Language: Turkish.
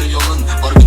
karşı yolun Var.